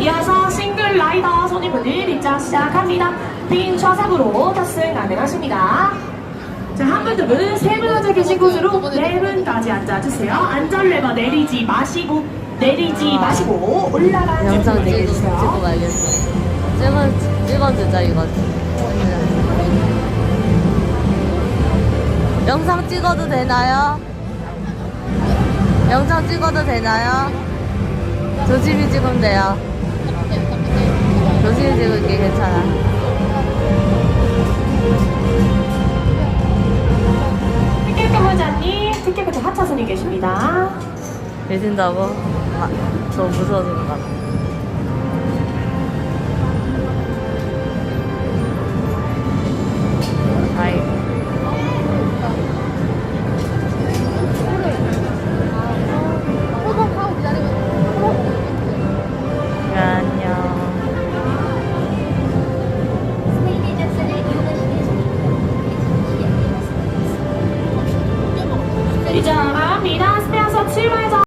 이어서 싱글 라이더 손님분들 입장 시작합니다. 빈 좌석으로 탑승 가능하십니다. 자, 한 분, 두 분, 세 분 앉아 계신 곳으로 네 분까지 앉아주세요. 안전레버 내리지 마시고, 내리지 마시고, 올라가는 영상 분 찍고, 말겠어. 찍어, 찍어주자, 이거. 영상 찍어도 되나요? 영상 찍어도 되나요? 조심히 찍으면 돼요. 조심히 찍을게, 괜찮아. 티켓 근무자님, 티켓부터 하차선이 계십니다. 계신다고? 아, 저 무서워서 것 같아. 就这样啊。